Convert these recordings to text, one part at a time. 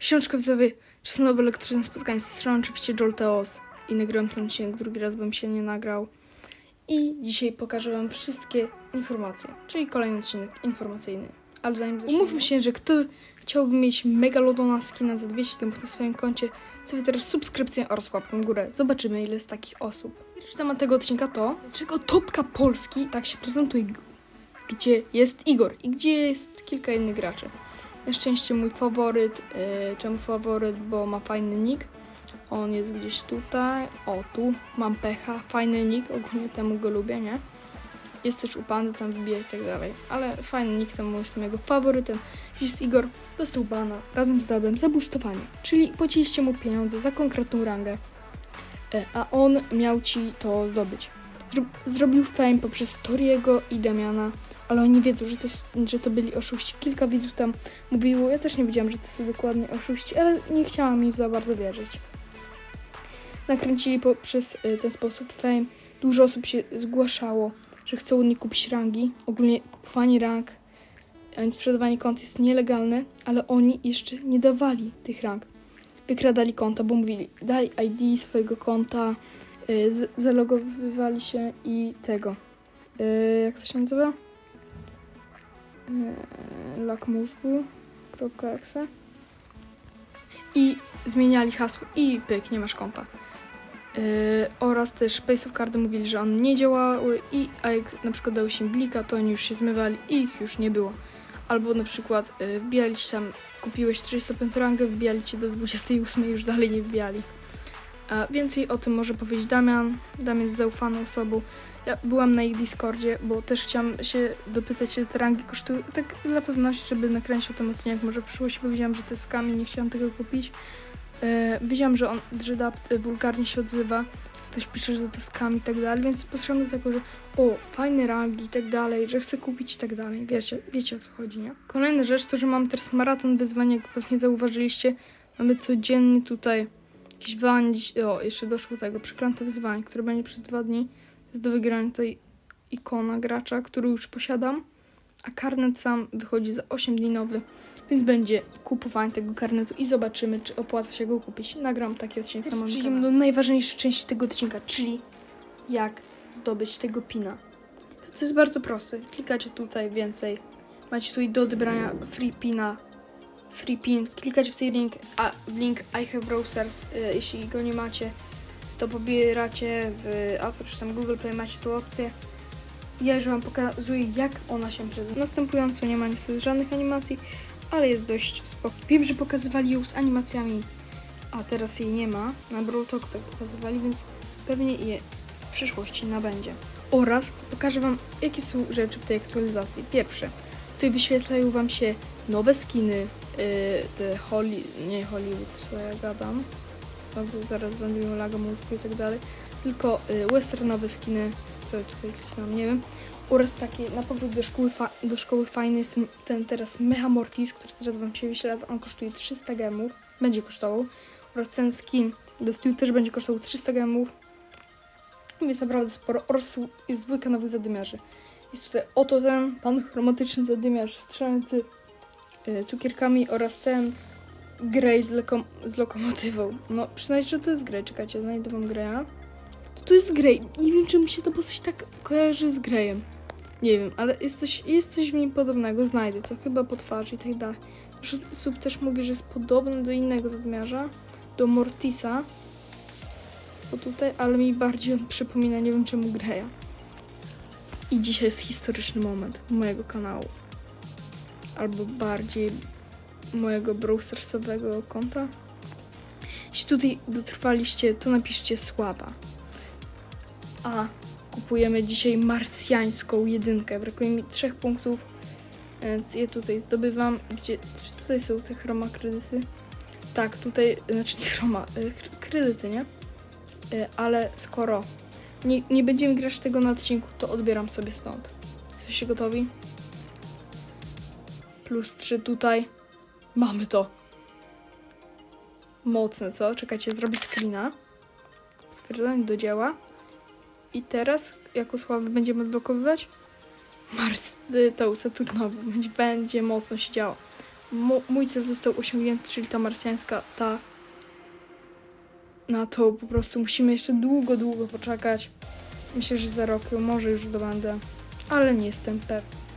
Książka widzowie, czas na nowe elektryczne spotkanie z stroną oczywiście Jolteos i nagrałem ten odcinek drugi raz, bym się nie nagrał. I dzisiaj pokażę wam wszystkie informacje, czyli kolejny odcinek informacyjny. Ale zanim zaczniemy, umówmy się, że kto chciałby mieć Megalodona skina za 200 gemów na swoim koncie, sobie teraz subskrypcję oraz łapkę w górę. Zobaczymy ile jest takich osób. Pierwszy temat tego odcinka to, dlaczego topka Polski tak się prezentuje, gdzie jest Igor i gdzie jest kilka innych graczy. Na szczęście mój faworyt, yy, czemu faworyt, bo ma fajny nick. On jest gdzieś tutaj, o tu, mam pecha, fajny nick, ogólnie temu go lubię, nie? Jest też u pandy, tam wbija i tak dalej, ale fajny nick, temu jestem jego faworytem. Jest Igor, dostał bana razem z Dabem za boostowanie, czyli płaciliście mu pieniądze za konkretną rangę, e, a on miał ci to zdobyć. Zro zrobił fame poprzez Toriego i Damiana, ale oni wiedzą, że to, że to byli oszuści. Kilka widzów tam mówiło, ja też nie wiedziałam, że to są dokładnie oszuści, ale nie chciałam im za bardzo wierzyć. Nakręcili poprzez y, ten sposób fame. Dużo osób się zgłaszało, że chcą od nich kupić rangi. Ogólnie kupowanie rang, sprzedawanie kont jest nielegalne, ale oni jeszcze nie dawali tych rang. Wykradali konta, bo mówili, daj ID swojego konta, y, zalogowywali się i tego. Y, jak to się nazywa? Yy, lakmózgu.exe i zmieniali hasło i pyk, nie masz konta. Yy, oraz też Space of Cardy mówili, że one nie działały i a jak na przykład dały się blika, to oni już się zmywali i ich już nie było. Albo na przykład yy, wbijali się tam, kupiłeś 45 rangę, wbijali cię do 28 i już dalej nie wbijali. Więcej o tym może powiedzieć Damian. Damian jest zaufaną osobą. Ja byłam na ich Discordzie, bo też chciałam się dopytać, ile te rangi kosztują. Tak dla pewności, żeby nakręcić o tym odcinek może w przyszłości, bo wiedziałam, że to jest skam i nie chciałam tego kupić. E, wiedziałam, że on, Dab e, wulgarnie się odzywa. Ktoś pisze, że to jest skam i tak dalej, więc podszłam do tego, że o, fajne rangi i tak dalej, że chcę kupić i tak dalej. Wiecie, wiecie o co chodzi, nie? Kolejna rzecz to, że mam teraz maraton wyzwania, jak pewnie zauważyliście. Mamy codziennie tutaj wyzwanie. dziś- O, jeszcze doszło do tego przeklęte wyzwanie, które będzie przez dwa dni. Jest do wygrania tutaj ikona gracza, który już posiadam, a karnet sam wychodzi za 8 dni nowy, więc będzie kupowanie tego karnetu i zobaczymy, czy opłaca się go kupić. Nagram taki odcinek Teraz na moim przejdziemy do najważniejszej części tego odcinka, czyli jak zdobyć tego pina. To, to jest bardzo proste. Klikacie tutaj więcej. Macie tutaj do odebrania free pina. Free pin. Klikacie w ten link, a link I have browsers, y, jeśli go nie macie to pobieracie w Apple czy tam Google Play, macie tu opcję. Ja już Wam pokazuję, jak ona się prezentuje. Następująco nie ma niestety żadnych animacji, ale jest dość spoko. Wiem, że pokazywali ją z animacjami, a teraz jej nie ma. Na Brawl Talk to pokazywali, więc pewnie je w przyszłości nabędzie. Oraz pokażę Wam, jakie są rzeczy w tej aktualizacji. Pierwsze, tutaj wyświetlają Wam się nowe skiny, te Holly, nie Hollywood, co ja gadam znowu zaraz będę miał laga mózgu i tak dalej. Tylko y, westernowe skiny, co tutaj kliknąłem, nie wiem. Oraz takie na powrót do szkoły, do szkoły fajny jest ten- teraz Mecha Mortis, który teraz wam się wyświetla. On kosztuje 300 gemów, będzie kosztował. Oraz ten skin do Stew też będzie kosztował 300 gemów. Jest naprawdę sporo. Oraz jest dwójka nowych zadymiarzy. Jest tutaj oto ten pan chromatyczny zadymiarz strzelający y, cukierkami oraz ten Grey z, z lokomotywą. No, przyznać, że to jest Grey. Czekajcie, znajdę wam Greya. To, to jest Grey. Nie wiem, czy mi się to postać tak kojarzy z Greyem. Nie wiem, ale jest coś, jest coś w nim podobnego. Znajdę co chyba po twarzy i tak dalej. Dużo osób też mówi, że jest podobny do innego zadmiarza, do Mortisa. Bo tutaj, ale mi bardziej on przypomina, nie wiem czemu, Greya. I dzisiaj jest historyczny moment mojego kanału. Albo bardziej mojego browsersowego konta. Jeśli tutaj dotrwaliście, to napiszcie słaba. A kupujemy dzisiaj marsjańską jedynkę. Brakuje mi trzech punktów, więc je tutaj zdobywam. Gdzie, czy tutaj są te chroma kredyty? Tak, tutaj, znaczy nie chroma, kr- kredyty, nie? Y, Ale skoro nie, nie będziemy grać tego na odcinku, to odbieram sobie stąd. Jesteście gotowi? Plus 3 tutaj. Mamy to. Mocne, co? Czekajcie, zrobię screena. Stwierdzenie do dzieła. I teraz, jako sławy będziemy odblokowywać? Mars, y, tą Saturnową. Będzie, mocno się działo. Mo- mój cel został osiągnięty, czyli ta marsjańska, ta na to po prostu musimy jeszcze długo, długo poczekać. Myślę, że za rok ją może już zdobędę, ale nie jestem pewny.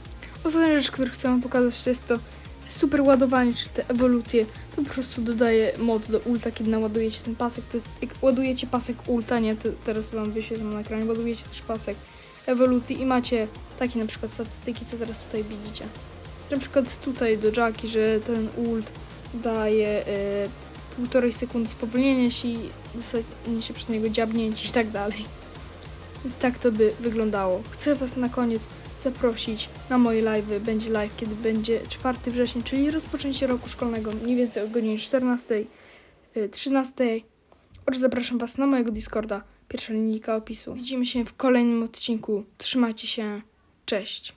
Ostatnia rzecz, którą chcę wam pokazać, to jest to super ładowanie, czyli te ewolucje. To po prostu dodaje moc do ulta, kiedy naładujecie ten pasek. To jest, jak ładujecie pasek ulta, nie, to teraz wam wyświetlam na ekranie, ładujecie też pasek ewolucji i macie takie na przykład statystyki, co teraz tutaj widzicie. Na przykład tutaj do Jacki, że ten ult daje e, półtorej sekundy spowolnienia, jeśli zostanie się przez niego dziabnięci i tak dalej. Więc tak to by wyglądało. Chcę Was na koniec zaprosić na moje live. Będzie live, kiedy będzie 4 września, czyli rozpoczęcie roku szkolnego, mniej więcej o godzinie 14, y, 13. Oraz zapraszam Was na mojego Discorda, pierwsza linijka opisu. Widzimy się w kolejnym odcinku. Trzymajcie się. Cześć.